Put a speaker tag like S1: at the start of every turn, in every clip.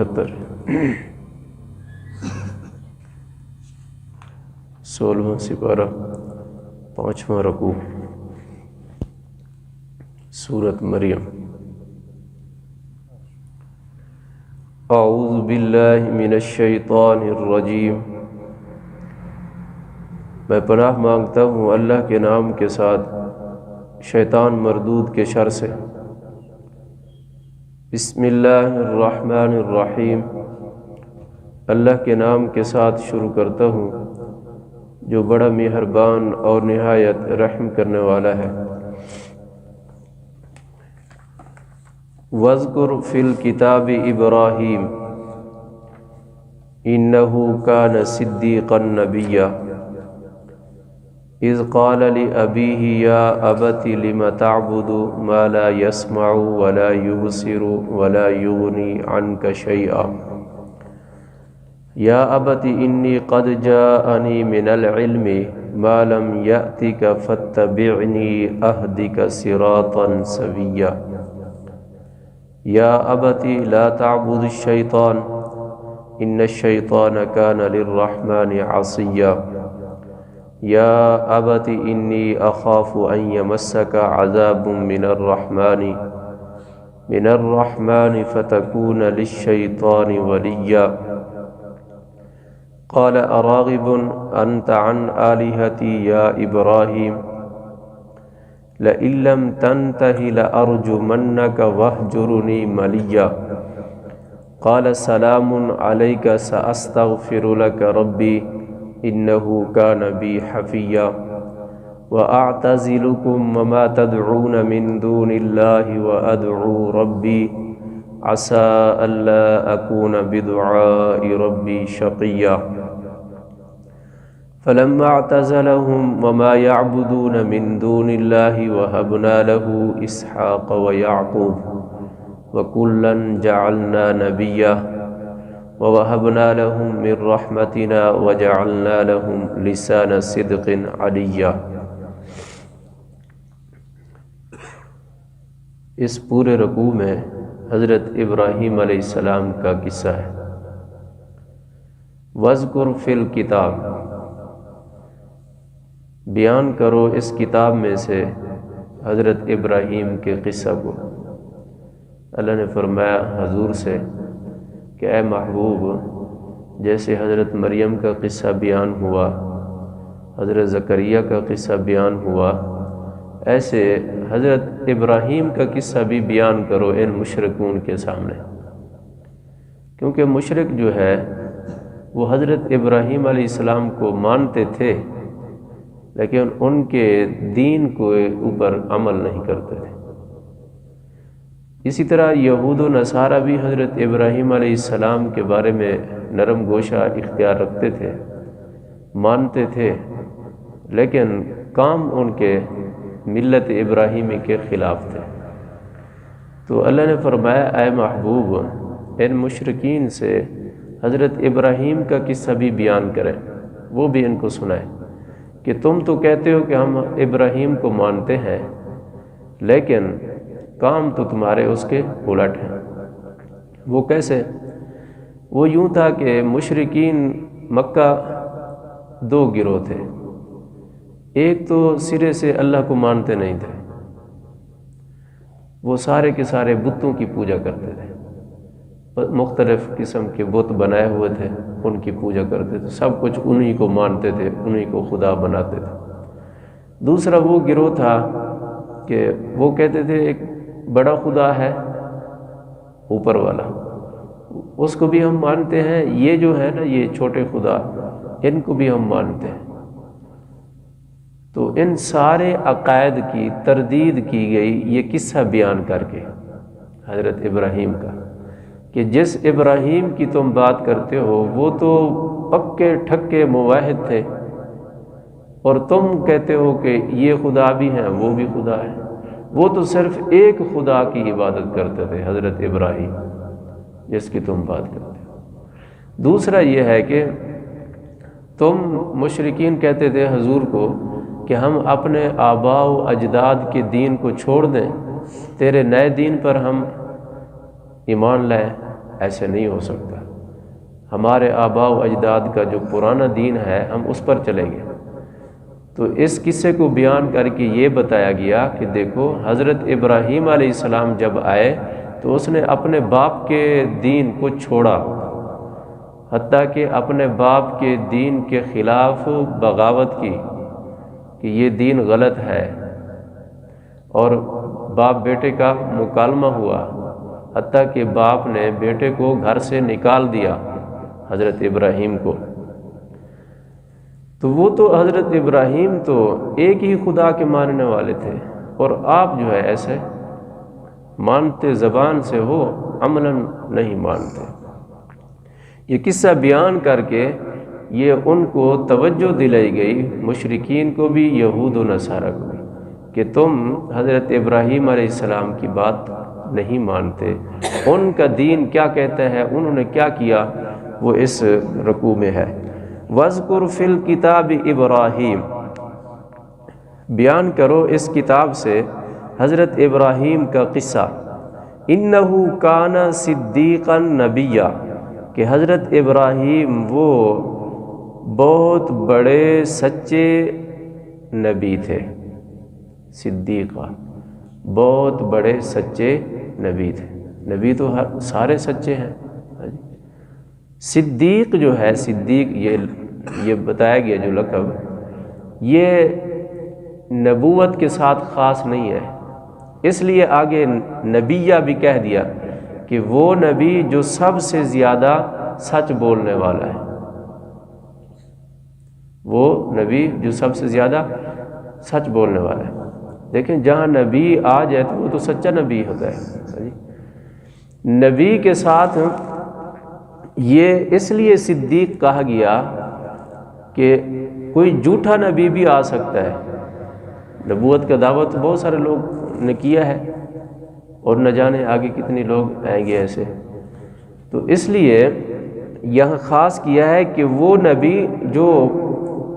S1: اٹھتر۔ سولہواں سپارہ، پانچواں رکوع۔ سورت مریم۔ اعوذ باللہ من الشیطان الرجیم۔ میں پناہ مانگتا ہوں اللہ کے نام کے ساتھ، شیطان مردود کے شر سے۔ بسم اللہ الرحمن الرحیم۔ اللہ کے نام کے ساتھ شروع کرتا ہوں، جو بڑا مہربان اور نہایت رحم کرنے والا ہے۔ وزقر فی الکتاب ابراہیم، انہو کان صدیقا نبیا۔ اذ قال لأبیه یا ابت لم تعبد ما لا يسمع ولا يبصر ولا يغني عنك شيئا یا ابت انی قد جاءنی من العلم ما لم یأتک فاتبعنی اہدک صراطا سویا یا ابت لا تعبد الشیطان ان الشیطان کان للرحمن عصیا یا ابت انی اخاف ان یمسک عذاب من الرحمن من الرحمن فتكون للشیطان ولیا قال اراغب انت عن آلهتي يا ابراهيم لئن لم تنته لارجمنك واهجرني مليا. قال سلام عليك ساستغفر لك ربي. انه كان بي حفيا. واعتزلكم وما تدعون من دون الله وادعو ربي. عسى الا اكون بدعاء ربي شقيا. فلما اعتزلهم وما يعبدون من دون الله وهبنا له إسحاق ويعقوب. وكلا جعلنا نبيا ووهبنا لهم من رحمتنا وجعلنا لهم لسان صدق عليا. اس پورے رکوع میں حضرت ابراہیم علیہ السلام کا قصہ ہے۔ وزقر فی الکتاب۔ بیان کرو اس کتاب میں سے حضرت ابراہیم کے قصہ کو۔ اللہ نے فرمایا، حضور سے کہ اے محبوب، جیسے حضرت مریم کا قصہ بیان ہوا، حضرت ذکریہ کا قصہ بیان ہوا، ایسے حضرت ابراہیم کا قصہ بھی بیان کرو ان مشرقون کے سامنے۔ کیونکہ مشرق جو ہے، وہ حضرت ابراہیم علیہ السلام کو مانتے تھے، لیکن ان کے دین کو اوپر عمل نہیں کرتے تھے۔ اسی طرح یہود و نصارہ بھی حضرت ابراہیم علیہ السلام کے بارے میں نرم گوشہ اختیار رکھتے تھے، مانتے تھے، لیکن کام ان کے ملت ابراہیمی کے خلاف تھے۔ تو اللہ نے فرمایا، اے محبوب، ان مشرقین سے حضرت ابراہیم کا قصہ بھی بیان کریں، وہ بھی ان کو سنائیں کہ تم تو کہتے ہو کہ ہم ابراہیم کو مانتے ہیں، لیکن کام تو تمہارے اس کے الٹ ہیں۔ وہ کیسے؟ وہ یوں تھا کہ مشرقین مکہ دو گروہ تھے۔ ایک تو سرے سے اللہ کو مانتے نہیں تھے۔ وہ سارے کے سارے بتوں کی پوجا کرتے تھے۔ مختلف قسم کے بت بنائے ہوئے تھے، ان کی پوجا کرتے تھے۔ سب کچھ انہی کو مانتے تھے، انہی کو خدا بناتے تھے۔ دوسرا وہ گروہ تھا کہ وہ کہتے تھے، ایک بڑا خدا ہے، اوپر والا۔ اس کو بھی ہم مانتے ہیں، یہ جو ہے نا، یہ چھوٹے خدا، ان کو بھی ہم مانتے ہیں۔ تو ان سارے عقائد کی تردید کی گئی، یہ قصہ بیان کر کے حضرت ابراہیم کا، کہ جس ابراہیم کی تم بات کرتے ہو، وہ تو پکے ٹھکے مواحد تھے۔ اور تم کہتے ہو کہ یہ خدا بھی ہیں، وہ بھی خدا ہے وہ تو صرف ایک خدا کی عبادت کرتے تھے، حضرت ابراہیم، جس کی تم بات کرتے ہو۔ دوسرا یہ ہے کہ تم مشرقین کہتے تھے حضور کو کہ ہم اپنے آبا و اجداد کے دین کو چھوڑ دیں، تیرے نئے دین پر ہم ایمان لائے ایسے نہیں ہو سکتا۔ ہمارے آبا و اجداد کا جو پرانا دین ہے، ہم اس پر چلیں گے۔ تو اس قصے کو بیان کر کے یہ بتایا گیا کہ دیکھو، حضرت ابراہیم علیہ السلام جب آئے تو اس نے اپنے باپ کے دین کو چھوڑا، حتیٰ کہ اپنے باپ کے دین کے خلاف بغاوت کی کہ یہ دین غلط ہے۔ اور باپ بیٹے کا مکالمہ ہوا، حتیٰ کہ باپ نے بیٹے کو گھر سے نکال دیا حضرت ابراہیم کو۔ تو وہ تو حضرت ابراہیم تو ایک ہی خدا کے ماننے والے تھے اور آپ جو ہے ایسے مانتے زبان سے ہو عملاً نہیں مانتے۔ یہ قصہ بیان کر کے یہ ان کو توجہ دلائی گئی مشرقین کو بھی، یہود و نصارہ کو بھی، کہ تم حضرت ابراہیم علیہ السلام کی بات نہیں مانتے۔ ان کا دین کیا کہتا ہے؟ انہوں نے کیا کیا؟ وہ اس رقو میں ہے۔ وزقر فل کتاب ابراہیم۔ بیان کرو اس کتاب سے حضرت ابراہیم کا قصہ۔ انہو کانا صدیقا نبیہ کہ حضرت ابراہیم وہ بہت بڑے سچے نبی تھے۔ صدیقہ، بہت بڑے سچے نبی تھے۔ نبی تو ہر سارے سچے ہیں۔ صدیق جو ہے، صدیق یہ یہ بتایا گیا جو لقب، یہ نبوت کے ساتھ خاص نہیں ہے۔ اس لیے آگے نبیہ بھی کہہ دیا کہ وہ نبی جو سب سے زیادہ سچ بولنے والا ہے۔ وہ نبی جو سب سے زیادہ سچ بولنے والا ہے۔ دیکھیں، جہاں نبی آ جائے تو وہ تو سچا نبی ہوتا ہے۔ نبی کے ساتھ یہ اس لیے صدیق کہا گیا کہ کوئی جھوٹا نبی بھی آ سکتا ہے۔ نبوت کا دعوت بہت سارے لوگ نے کیا ہے اور نہ جانے آگے کتنے لوگ آئیں گے ایسے۔ تو اس لیے یہاں خاص کیا ہے کہ وہ نبی جو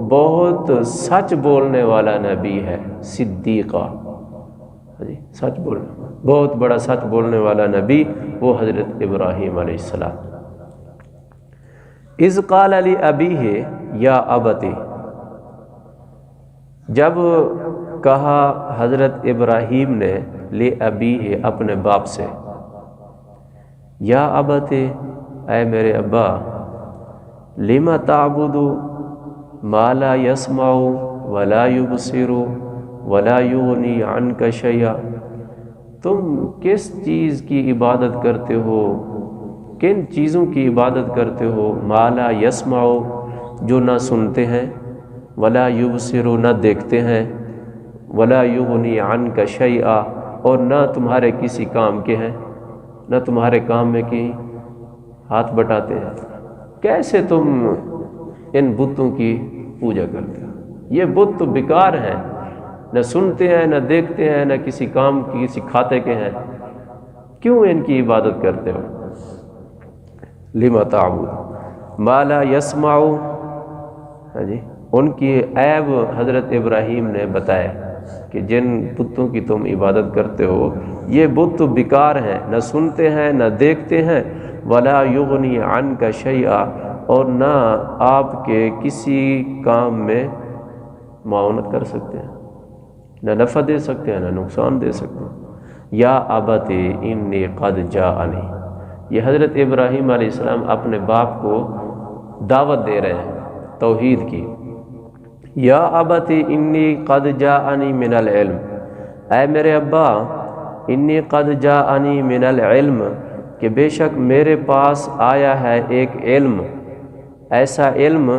S1: بہت سچ بولنے والا نبی ہے، صدیقہ۔ جی سچ بولنا بہت بڑا سچ بولنے والا نبی وہ حضرت ابراہیم علیہ السلام۔ از قال علی ابی ہے یا ابتی۔ جب کہا حضرت ابراہیم نے لے ابی ہے اپنے باپ سے، یا ابت اے میرے ابا لما تعبدو مالا یسماؤ ولا یبصرو ولا یغنی عنک شیئا۔ تم کس چیز کی عبادت کرتے ہو؟ کن چیزوں کی عبادت کرتے ہو؟ مالا یسماؤ جو نہ سنتے ہیں، ولا یبصرو، نہ دیکھتے ہیں، ولا یغنی عنک شیئا، اور نہ تمہارے کسی کام کے ہیں، نہ تمہارے کام میں کہیں ہاتھ بٹاتے ہیں۔ کیسے تم ان بتوں کی پوجا کرتے ہو؟ یہ بت تو بیکار ہیں، نہ سنتے ہیں، نہ دیکھتے ہیں، نہ کسی کام کی کسی کھاتے کے ہیں۔ کیوں ان کی عبادت کرتے ہو؟ لما تعبد. مالا یسماؤ ہاں جی. ان کی عیب حضرت ابراہیم نے بتایا کہ جن بتوں کی تم عبادت کرتے ہو، یہ بت تو بیکار ہیں، نہ سنتے ہیں، نہ دیکھتے ہیں، ولا یغنی عن کا شیعہ اور نہ آپ کے کسی کام میں معاونت کر سکتے ہیں، نہ نفع دے سکتے ہیں، نہ نقصان دے سکتے ہیں۔ یا آبت انی قد جا انی یہ حضرت ابراہیم علیہ السلام اپنے باپ کو دعوت دے رہے ہیں، توحید کی۔ یا ابتی انی قد جا انی من العلم۔ اے میرے ابا، انی قد جا انی من العلم کہ بے شک میرے پاس آیا ہے ایک علم۔ ایسا علم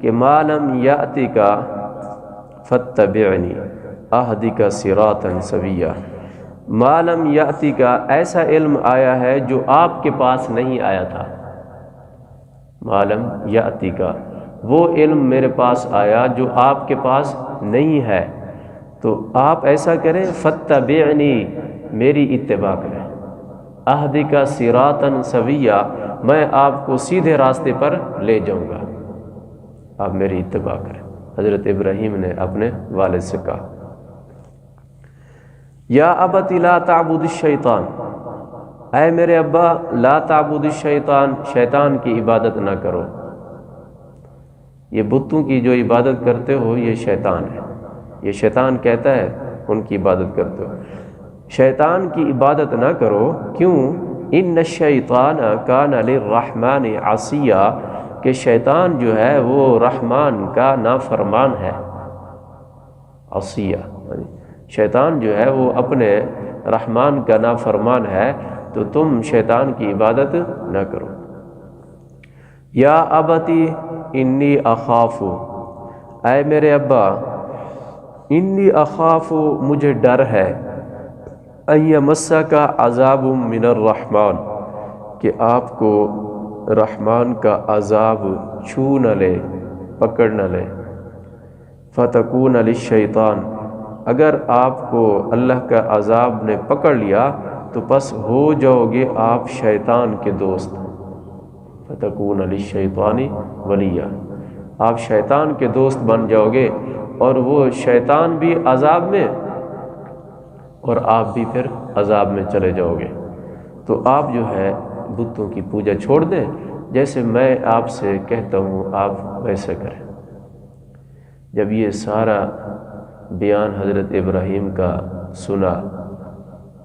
S1: کہ معلوم یاتی کا فتبعنی اہدی کا سراطن سویہ معلوم یاتی کا ایسا علم آیا ہے جو آپ کے پاس نہیں آیا تھا۔ معلوم یاتی کا وہ علم میرے پاس آیا جو آپ کے پاس نہیں ہے۔ تو آپ ایسا کریں فتح میری اتباع کریں۔ عہدی کا سیراتن سویہ میں آپ کو سیدھے راستے پر لے جاؤں گا۔ آپ میری اتباع کریں۔ حضرت ابراہیم نے اپنے والد سے کہا۔ یا ابت لا تعبد الشیطان۔ اے میرے ابا، لا تعبد الشیطان، شیطان کی عبادت نہ کرو۔ یہ بتوں کی جو عبادت کرتے ہو، یہ شیطان ہے۔ یہ شیطان کہتا ہے، ان کی عبادت کرتے ہو۔ شیطان کی عبادت نہ کرو۔ کیوں؟ ان نشیطان کا نل رحمان عصیہ کہ شیطان جو ہے، وہ رحمان کا نافرمان ہے۔ عصیہ یعنی شیطان جو ہے وہ اپنے رحمان کا نافرمان ہے، تو تم شیطان کی عبادت نہ کرو۔ یا ابتی انی اخاف اے میرے ابا، انی اخاف مجھے ڈر ہے۔ مسا کا عذاب من الرحمن، کہ آپ کو رحمان کا عذاب چھو نہ لے، پکڑ نہ لے۔ فتقون علی شیطان اگر آپ کو اللہ کا عذاب نے پکڑ لیا، تو بس ہو جاؤ گے آپ شیطان کے دوست۔ فتقون علی شیطانی ولیہ۔ آپ شیطان کے دوست بن جاؤ گے اور وہ شیطان بھی عذاب میں اور آپ بھی پھر عذاب میں چلے جاؤ گے تو آپ جو ہے بتوں کی پوجا چھوڑ دیں۔ جیسے میں آپ سے کہتا ہوں، آپ ویسے کریں۔ جب یہ سارا بیان حضرت ابراہیم کا سنا۔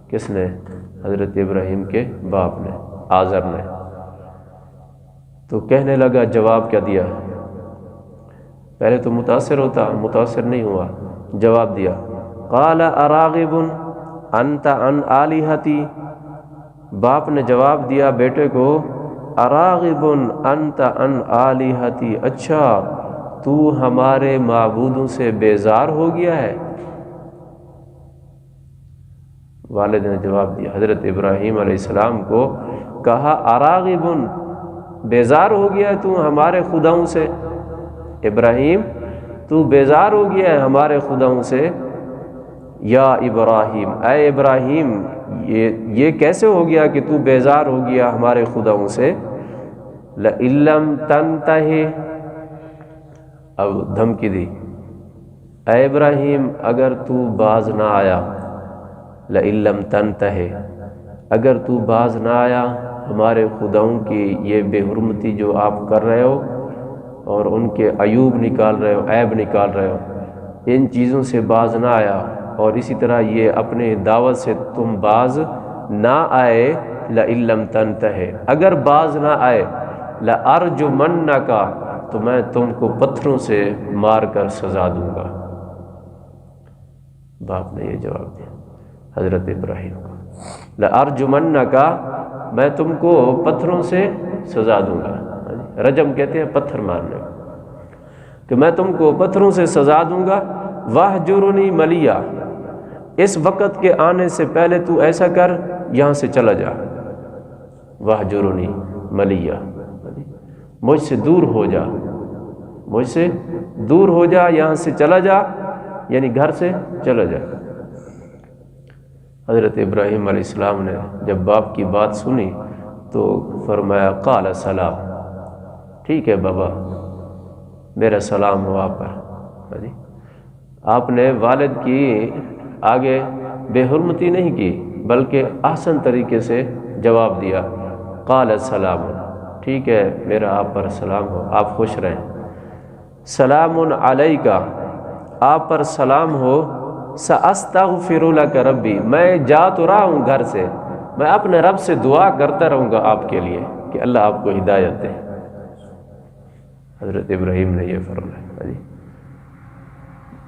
S1: کس نے؟ حضرت ابراہیم کے باپ نے، آذر نے۔ تو کہنے لگا، جواب کیا دیا؟ پہلے تو متاثر ہوتا، متاثر نہیں ہوا، جواب دیا۔ قال، اراغب انت ان آلیہتی۔ باپ نے جواب دیا، بیٹے کو، اراغب انت ان آلیہتی۔ اچھا۔ تو ہمارے معبودوں سے بیزار ہو گیا ہے۔ والد نے جواب دیا، حضرت ابراہیم علیہ السلام کو کہا، اراغبن، بیزار ہو گیا ہے تو ہمارے خداؤں سے۔ ابراہیم، تو بیزار ہو گیا ہے ہمارے خداؤں سے۔ یا ابراہیم، اے ابراہیم، یہ یہ کیسے ہو گیا کہ تو بیزار ہو گیا ہمارے خداؤں سے؟ لَإِلَّمْ تَنْتَهِ اب دھمکی دی۔ اے ابراہیم، اگر تو باز نہ آیا لَإِلَّمْ تَنْتَهِ اگر تو باز نہ آیا، ہمارے خداؤں کی یہ بے حرمتی جو آپ کر رہے ہو اور ان کے عیوب نکال رہے ہو، عیب نکال رہے ہو، ان چیزوں سے باز نہ آیا۔ اور اسی طرح یہ اپنے دعوت سے تم باز نہ آئے لَإِلَّمْ تَنْتَهِ اگر باز نہ آئے لَأَرْجُمَنَّكَ کا تو میں تم کو پتھروں سے مار کر سزا دوں گا۔ باپ نے یہ جواب دیا۔ حضرت ابراہیم کو۔ لَأَرْجُمَنَّ کا میں تم کو پتھروں سے سزا دوں گا۔ رجم کہتے ہیں پتھر مارنے۔ کہ میں تم کو پتھروں سے سزا دوں گا۔ واہ جرونی ملیا اس وقت کے آنے سے پہلے تو ایسا کر، یہاں سے چلا جا۔ واہ جرونی ملیا مجھ سے دور ہو جا۔ مجھ سے دور ہو جا، یہاں سے چلا جا یعنی گھر سے چلا جا۔ حضرت ابراہیم علیہ السلام نے جب باپ کی بات سنی تو فرمایا، قال سلام۔ ٹھیک ہے بابا، میرا سلام ہو آپ پر۔ ہاں جی۔ آپ نے والد کی آگے بے حرمتی نہیں کی، بلکہ احسن طریقے سے جواب دیا، قال سلام۔ ٹھیک ہے، میرا آپ پر سلام ہو، آپ خوش رہیں۔ سلام علیہ کا آپ پر سلام ہو۔ ساستغفر لك ربی، میں جا تو رہا ہوں گھر سے۔ میں اپنے رب سے دعا کرتا رہوں گا آپ کے لیے کہ اللہ آپ کو ہدایت دے۔ حضرت ابراہیم نے یہ فرمایا۔ جی۔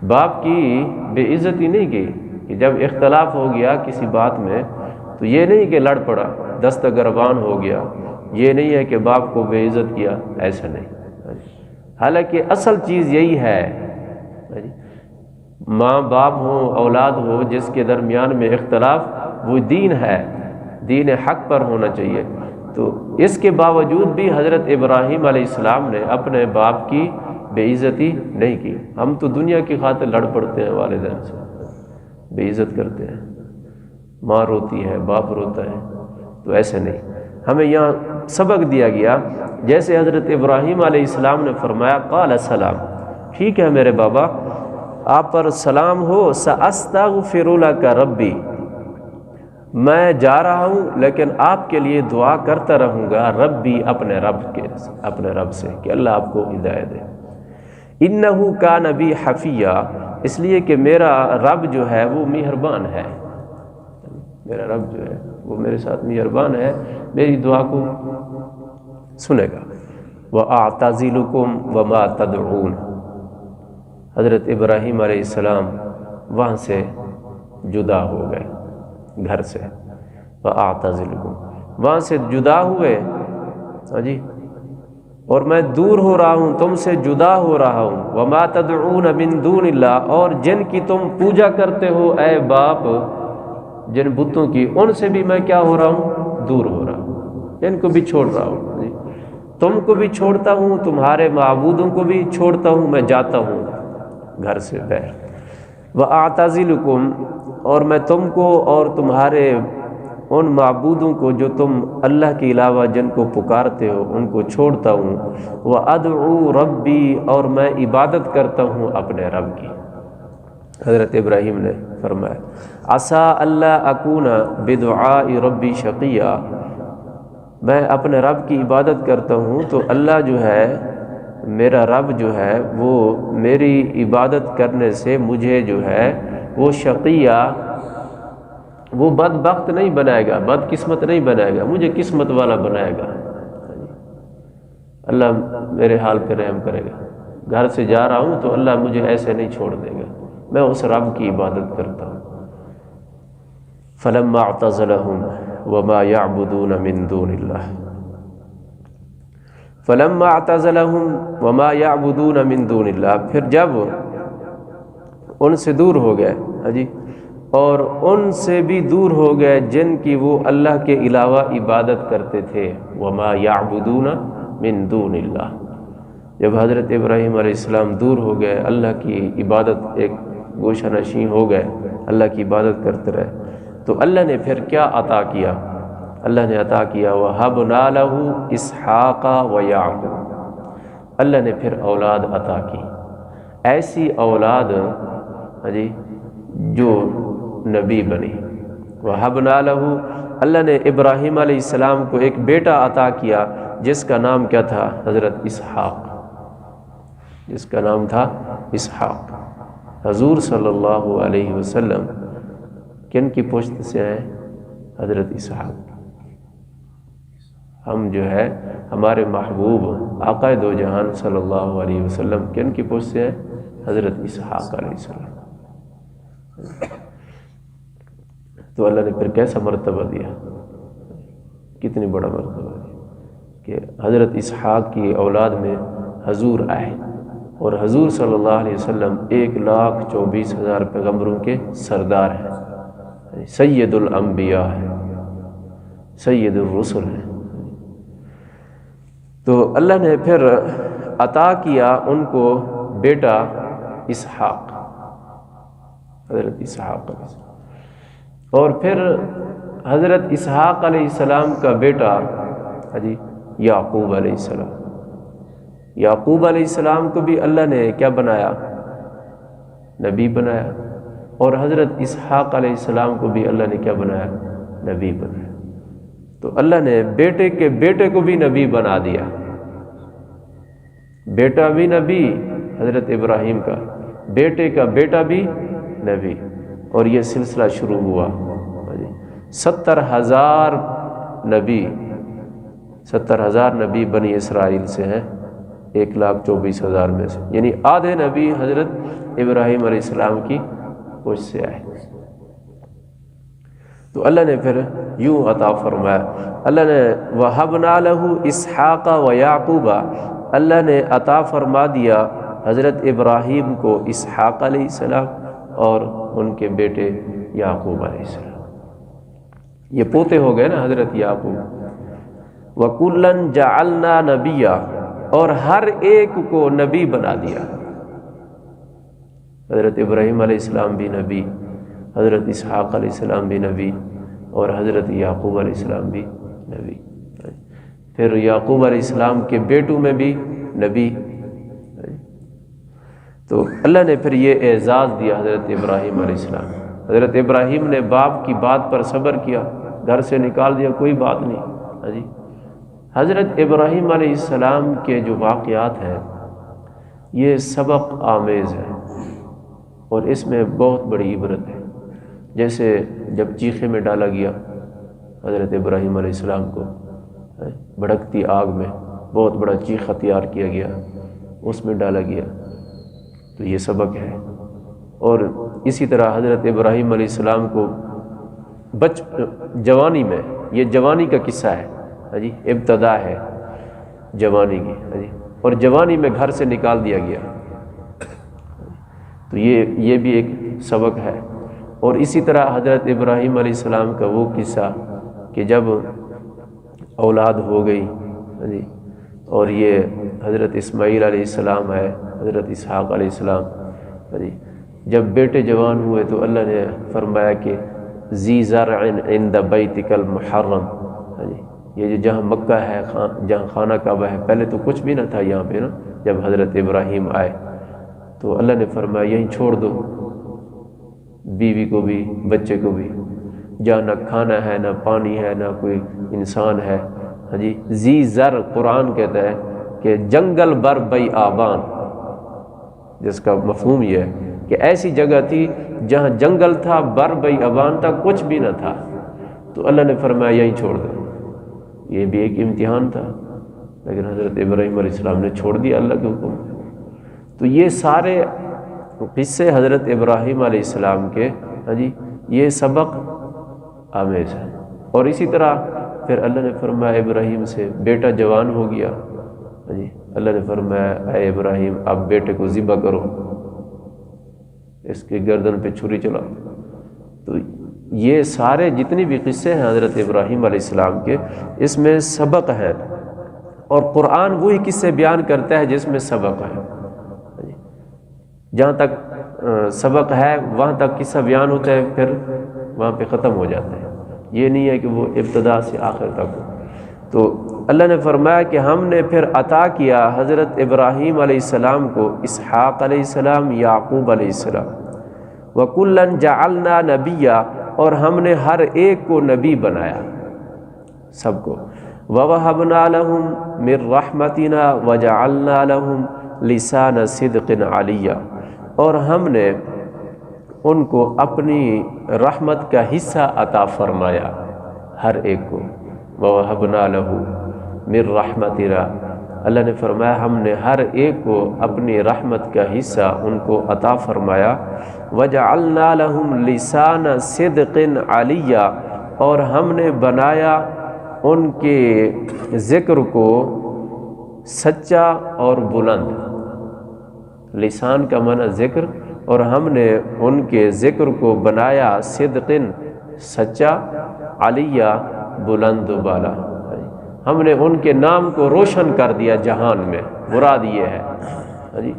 S1: باپ کی بے عزتی نہیں کی کہ جب اختلاف ہو گیا کسی بات میں تو یہ نہیں کہ لڑ پڑا، دست گربان ہو گیا۔ یہ نہیں ہے کہ باپ کو بے عزت کیا، ایسا نہیں۔ حالانکہ اصل چیز یہی ہے۔ ماں باپ ہوں، اولاد ہو جس کے درمیان میں اختلاف، وہ دین ہے۔ دین حق پر ہونا چاہیے۔ تو اس کے باوجود بھی حضرت ابراہیم علیہ السلام نے اپنے باپ کی بے عزتی نہیں کی۔ ہم تو دنیا کی خاطر لڑ پڑتے ہیں، والدین سے۔ بے عزت کرتے ہیں۔ ماں روتی ہے، باپ روتا ہے۔ تو ایسے نہیں۔ ہمیں یہاں سبق دیا گیا۔ جیسے حضرت ابراہیم علیہ السلام نے فرمایا، قال السلام ٹھیک ہے میرے بابا، آپ پر سلام ہو، ساستغفر لك کا ربی۔ میں جا رہا ہوں، لیکن آپ کے لیے دعا کرتا رہوں گا رب بھی اپنے رب کے، اپنے رب سے، کہ اللہ آپ کو ہدایت دے۔ انہو کا نبی حفیہ، اس لیے کہ میرا رب جو ہے وہ مہربان ہے۔ میرا رب جو ہے۔ وہ میرے ساتھ مہربان ہے، میری دعا کو سنے گا۔ وہ آتازیلکم وما تدعون۔ حضرت ابراہیم علیہ السلام وہاں سے جدا ہو گئے، گھر سے۔ وہ آتازیلکم وہاں سے جدا ہوئے۔ ہاں جی۔ اور میں دور ہو رہا ہوں، تم سے جدا ہو رہا ہوں۔ وما تدعون من دون اللہ اور جن کی تم پوجا کرتے ہو، اے باپ جن بتوں کی، ان سے بھی میں کیا ہو رہا ہوں؟ دور ہو رہا ہوں۔ ان کو بھی چھوڑ رہا ہوں۔ جی۔ تم کو بھی چھوڑتا ہوں، تمہارے معبودوں کو بھی چھوڑتا ہوں، میں جاتا ہوں گھر سے بیر وہ آتازلکم اور میں تم کو اور تمہارے ان معبودوں کو جو تم اللہ کے علاوہ جن کو پکارتے ہو، ان کو چھوڑتا ہوں۔ وہ ادعو ربی اور میں عبادت کرتا ہوں اپنے رب کی۔ حضرت ابراہیم نے فرمایا عصا اللہ اکون بدعاء ربی شقیہ، میں اپنے رب کی عبادت کرتا ہوں تو اللہ جو ہے، میرا رب جو ہے، وہ میری عبادت کرنے سے مجھے جو ہے، وہ شقیہ، وہ بد بخت نہیں بنائے گا بد قسمت نہیں بنائے گا، مجھے قسمت والا بنائے گا۔ اللہ میرے حال پہ رحم کرے گا۔ گھر سے جا رہا ہوں تو اللہ مجھے ایسے نہیں چھوڑ دے گا۔ میں اس رب کی عبادت کرتا ہوں۔ فلم اعتزلہم وما يعبدون من دون اللہ۔ فلم اعتزلہم وما يعبدون من دون اللہ۔ پھر جب ان سے دور ہو گئے ہاں جی اور ان سے بھی دور ہو گئے جن کی وہ اللہ کے علاوہ عبادت کرتے تھے، وما يعبدون من دون اللہ۔ جب حضرت ابراہیم علیہ السلام دور ہو گئے، اللہ کی عبادت ایک گوشہ نشین ہو گئے، اللہ کی عبادت کرتے رہے۔ تو اللہ نے پھر کیا عطا کیا؟ اللہ نے عطا کیا وہ حب نالہ اسحاقہ و یعقوب اللہ نے پھر اولاد عطا کی۔ ایسی اولاد ہاں جی جو نبی بنی۔ وہ حب نالہ اللہ نے ابراہیم علیہ السلام کو ایک بیٹا عطا کیا، جس کا نام کیا تھا حضرت اسحاق۔ جس کا نام تھا اسحاق۔ حضور صلی اللہ علیہ وسلم کن کی پشت سے ہیں حضرت اسحاق۔ ہم جو ہے، ہمارے محبوب آقا دو جہان صلی اللہ علیہ وسلم کن کی پشت سے ہیں حضرت اسحاق علیہ السلام۔ تو اللہ نے پھر کیسا مرتبہ دیا؟ کتنی بڑا مرتبہ دیا کہ حضرت اسحاق کی اولاد میں حضور آئے۔ اور حضور صلی اللہ علیہ وسلم ایک لاکھ چوبیس ہزار پیغمبروں کے سردار ہیں۔ سید الانبیاء ہے سید الرسل ہیں۔ تو اللہ نے پھر عطا کیا ان کو بیٹا اسحاق۔ حضرت اسحاق علیہ السلام۔ اور پھر حضرت اسحاق علیہ السلام کا بیٹا ہاں جی یعقوب علیہ السلام۔ یعقوب علیہ السلام کو بھی اللہ نے کیا بنایا؟ نبی بنایا۔ اور حضرت اسحاق علیہ السلام کو بھی اللہ نے کیا بنایا؟ نبی بنایا۔ تو اللہ نے بیٹے کے بیٹے کو بھی نبی بنا دیا۔ بیٹا بھی نبی، حضرت ابراہیم کا۔ بیٹے کا بیٹا بھی نبی۔ اور یہ سلسلہ شروع ہوا۔ ستر ہزار نبی، ستر ہزار نبی بنی اسرائیل سے ہیں۔ ایک لاکھ چوبیس ہزار میں سے یعنی آدھے نبی حضرت ابراہیم علیہ السلام کی پوچھ سے آئے۔ تو اللہ نے پھر یوں عطا فرمایا، اللہ نے وہ نالہ اسحاقہ و یعقوبہ اللہ نے عطا فرما دیا حضرت ابراہیم کو اسحاق علیہ السلام اور ان کے بیٹے یعقوب علیہ السلام۔ یہ پوتے ہو گئے نا حضرت یعقوب۔ وکلن جعلنا نبیہ اور ہر ایک کو نبی بنا دیا۔ حضرت ابراہیم علیہ السلام بھی نبی، حضرت اسحاق علیہ السلام بھی نبی، اور حضرت یعقوب علیہ السلام بھی نبی۔ پھر یعقوب علیہ السلام کے بیٹوں میں بھی نبی۔ تو اللہ نے پھر یہ اعزاز دیا حضرت ابراہیم علیہ السلام۔ حضرت ابراہیم نے باپ کی بات پر صبر کیا، گھر سے نکال دیا، کوئی بات نہیں۔ ہاں جی۔ حضرت ابراہیم علیہ السلام کے جو واقعات ہیں، یہ سبق آمیز ہے اور اس میں بہت بڑی عبرت ہے۔ جیسے جب چیخے میں ڈالا گیا حضرت ابراہیم علیہ السلام کو بھڑکتی آگ میں بہت بڑا چیخ ہتھیار کیا گیا، اس میں ڈالا گیا۔ تو یہ سبق ہے۔ اور اسی طرح حضرت ابراہیم علیہ السلام کو بچ، جوانی میں، یہ جوانی کا قصہ ہے۔ ہاں جی؟ ابتدا ہے جوانی کی ہاں جی؟ اور جوانی میں گھر سے نکال دیا گیا۔ تو یہ یہ بھی ایک سبق ہے۔ اور اسی طرح حضرت ابراہیم علیہ السلام کا وہ قصہ کہ جب اولاد ہو گئی ہاں جی؟ اور یہ حضرت اسماعیل علیہ السلام ہے، حضرت اسحاق علیہ السلام ہاں جی؟ جب بیٹے جوان ہوئے تو اللہ نے فرمایا کہ زی عند بیتک المحرم۔ یہ جو جہاں مکہ ہے جہاں خانہ کعبہ ہے، پہلے تو کچھ بھی نہ تھا یہاں پہ نا، جب حضرت ابراہیم آئے۔ تو اللہ نے فرمایا، یہیں چھوڑ دو۔ بیوی کو بھی، بچے کو بھی۔ جہاں نہ کھانا ہے، نہ پانی ہے، نہ کوئی انسان ہے۔ ہاں جی زی زر قرآن کہتا ہے کہ جنگل بر بئی آبان۔ جس کا مفہوم یہ ہے کہ ایسی جگہ تھی جہاں جنگل تھا، بر بئی ابان تھا، کچھ بھی نہ تھا۔ تو اللہ نے فرمایا، یہیں چھوڑ دو۔ یہ بھی ایک امتحان تھا، لیکن حضرت ابراہیم علیہ السلام نے چھوڑ دیا اللہ کے حکم۔ تو یہ سارے قصے حضرت ابراہیم علیہ السلام کے ہاں جی یہ سبق آمیز ہے اور اسی طرح پھر اللہ نے فرمایا ابراہیم سے بیٹا جوان ہو گیا۔ ہاں جی اللہ نے فرمایا اے ابراہیم، اب بیٹے کو ذبح کرو، اس کے گردن پہ چھری چلا تو یہ سارے جتنی بھی قصے ہیں حضرت ابراہیم علیہ السلام کے، اس میں سبق ہے۔ اور قرآن وہی قصے بیان کرتا ہے جس میں سبق ہے۔ جہاں تک سبق ہے، وہاں تک قصہ بیان ہوتا ہے، پھر وہاں پہ ختم ہو جاتا ہے۔ یہ نہیں ہے کہ وہ ابتدا سے آخر تک ہو۔ تو اللہ نے فرمایا کہ ہم نے پھر عطا کیا حضرت ابراہیم علیہ السلام کو، اسحاق علیہ السلام، یعقوب علیہ السلام۔ وکلن جعلنا نبیہ اور ہم نے ہر ایک کو نبی بنایا سب کو۔ وَوَهَبْنَا لَهُمْ مِنْ رَحْمَتِنَا وَجَعَلْنَا لَهُمْ لِسَانَ صِدْقٍ عَلِيًّا۔ اور ہم نے ان کو اپنی رحمت کا حصہ عطا فرمایا ہر ایک کو۔ وَوَهَبْنَا لَهُ مِنْ رَحْمَتِنَا۔ اللہ نے فرمایا ہم نے ہر ایک کو اپنی رحمت کا حصہ ان کو عطا فرمایا۔ وجعلنا لهم لسان صدق علیہ اور ہم نے بنایا ان کے ذکر کو سچا اور بلند۔ لسان کا معنی ذکر، اور ہم نے ان کے ذکر کو بنایا صدقن سچا علیہ بلند بالا ہم نے ان کے نام کو روشن کر دیا جہان میں، مراد یہ ہے۔ ہاں جی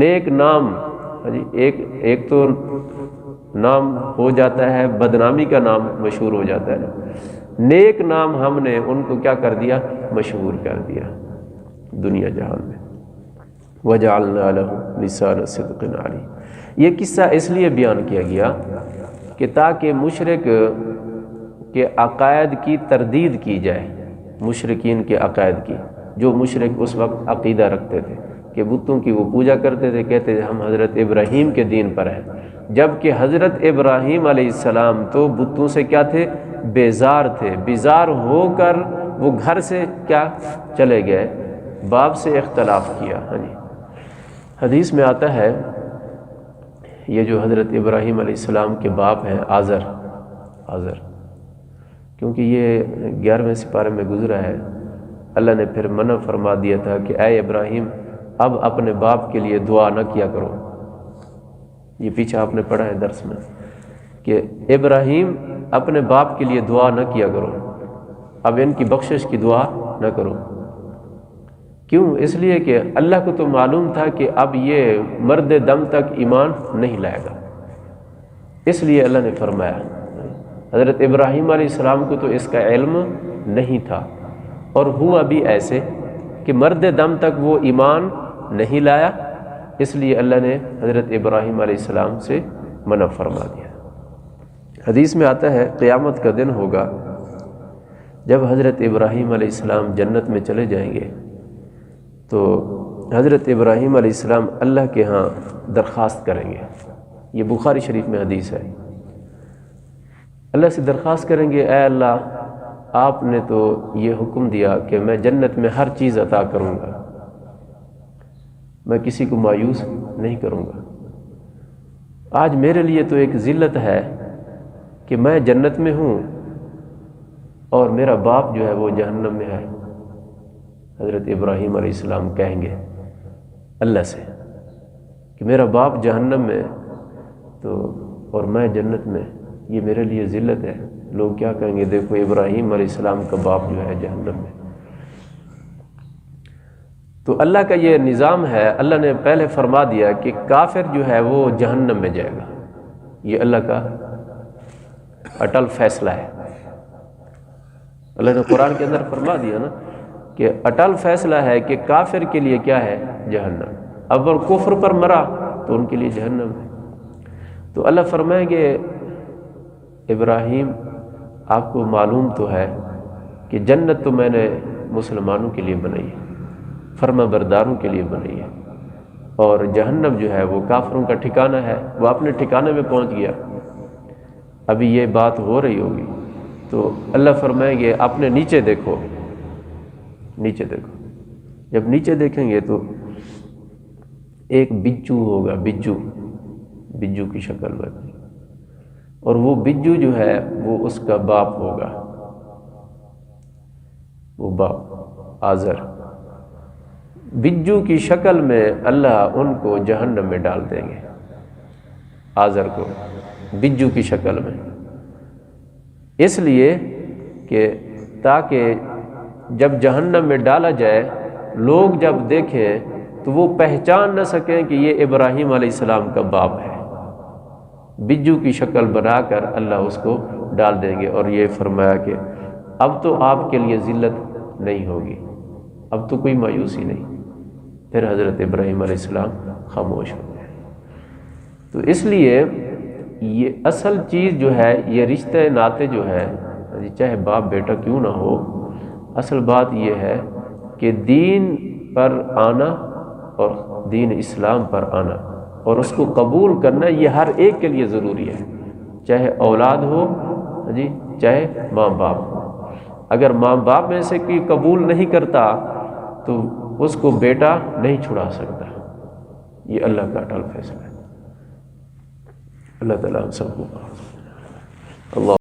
S1: نیک نام جی ایک ایک تو نام ہو جاتا ہے، بدنامی کا نام مشہور ہو جاتا ہے۔ نیک نام ہم نے ان کو کیا کر دیا؟ مشہور کر دیا۔ دنیا جہان میں۔ وجہ نثار صدق علی۔ یہ قصہ اس لیے بیان کیا گیا کہ تاکہ مشرق کے عقائد کی تردید کی جائے، مشرقین کے عقائد کی، جو مشرق اس وقت عقیدہ رکھتے تھے۔ کہ بتوں کی وہ پوجا کرتے تھے، کہتے تھے، ہم حضرت ابراہیم کے دین پر ہیں۔ جبکہ حضرت ابراہیم علیہ السلام تو بتوں سے کیا تھے؟ بیزار تھے۔ بیزار ہو کر وہ گھر سے کیا چلے گئے؟ باپ سے اختلاف کیا۔ ہاں جی۔ حدیث میں آتا ہے، یہ جو حضرت ابراہیم علیہ السلام کے باپ ہیں، آذر۔ آذر۔ کیونکہ یہ گیارہویں سپارے میں گزرا ہے۔ اللہ نے پھر منع فرما دیا تھا کہ اے ابراہیم اب اپنے باپ کے لیے دعا نہ کیا کرو۔ یہ پیچھے آپ نے پڑھا ہے درس میں کہ ابراہیم اپنے باپ کے لیے دعا نہ کیا کرو۔ اب ان کی بخشش کی دعا نہ کرو۔ کیوں؟ اس لیے کہ اللہ کو تو معلوم تھا کہ اب یہ مرد دم تک ایمان نہیں لائے گا۔ اس لیے اللہ نے فرمایا، حضرت ابراہیم علیہ السلام کو تو اس کا علم نہیں تھا۔ اور ہوا بھی ایسے کہ مرد دم تک وہ ایمان نہیں لایا، اس لیے اللہ نے حضرت ابراہیم علیہ السلام سے منع فرما دیا۔ حدیث میں آتا ہے، قیامت کا دن ہوگا۔ جب حضرت ابراہیم علیہ السلام جنت میں چلے جائیں گے، تو حضرت ابراہیم علیہ السلام اللہ کے ہاں درخواست کریں گے۔ یہ بخاری شریف میں حدیث ہے۔ اللہ سے درخواست کریں گے، اے اللہ، آپ نے تو یہ حکم دیا کہ میں جنت میں ہر چیز عطا کروں گا۔ میں کسی کو مایوس نہیں کروں گا۔ آج میرے لیے تو ایک ذلت ہے کہ میں جنت میں ہوں اور میرا باپ جو ہے وہ جہنم میں ہے۔ حضرت ابراہیم علیہ السلام کہیں گے، اللہ سے کہ میرا باپ جہنم میں، تو اور میں جنت میں، یہ میرے لیے ذلت ہے۔ لوگ کیا کہیں گے، دیکھو ابراہیم علیہ السلام کا باپ جو ہے جہنم میں۔ تو اللہ کا یہ نظام ہے، اللہ نے پہلے فرما دیا کہ کافر جو ہے وہ جہنم میں جائے گا۔ یہ اللہ کا اٹل فیصلہ ہے۔ اللہ نے قرآن کے اندر فرما دیا نا کہ اٹل فیصلہ ہے کہ کافر کے لیے کیا ہے؟ جہنم۔ اب کفر پر مرا تو ان کے لیے جہنم ہے۔ تو اللہ فرمائیں گے ابراہیم، آپ کو معلوم تو ہے کہ جنت تو میں نے مسلمانوں کے لیے بنائی ہے۔ فرما برداروں کے لیے بنائی ہے۔ اور جہنم جو ہے وہ کافروں کا ٹھکانہ ہے۔ وہ اپنے ٹھکانے میں پہنچ گیا۔ ابھی یہ بات ہو رہی ہوگی۔ تو اللہ فرمائیں گے اپنے نیچے دیکھو۔ نیچے دیکھو۔ جب نیچے دیکھیں گے تو ایک بجو ہوگا۔ بجو۔ بجو کی شکل میں۔ اور وہ بجو جو ہے وہ اس کا باپ ہوگا۔ وہ باپ آزر بجو کی شکل میں اللہ ان کو جہنم میں ڈال دیں گے۔ آزر کو، بجو کی شکل میں۔ اس لیے کہ تاکہ جب جہنم میں ڈالا جائے، لوگ جب دیکھیں تو وہ پہچان نہ سکیں کہ یہ ابراہیم علیہ السلام کا باپ ہے۔ بجو کی شکل بنا کر اللہ اس کو ڈال دیں گے اور یہ فرمایا کہ اب تو آپ کے لیے ذلت نہیں ہوگی۔ اب تو کوئی مایوسی نہیں۔ پھر حضرت ابراہیم علیہ السلام خاموش ہو گئے۔ تو اس لیے یہ اصل چیز جو ہے، یہ رشتہ ناطے جو ہے جی چاہے باپ بیٹا کیوں نہ ہو، اصل بات یہ ہے کہ دین پر آنا اور دین اسلام پر آنا اور اس کو قبول کرنا، یہ ہر ایک کے لیے ضروری ہے۔ چاہے اولاد ہو جی چاہے ماں باپ۔ ہو اگر ماں باپ میں سے کوئی قبول نہیں کرتا، تو اس کو بیٹا نہیں چھڑا سکتا۔ یہ اللہ کا اٹل فیصلہ ہے۔ اللہ تعالیٰ ہم سب کو اللہ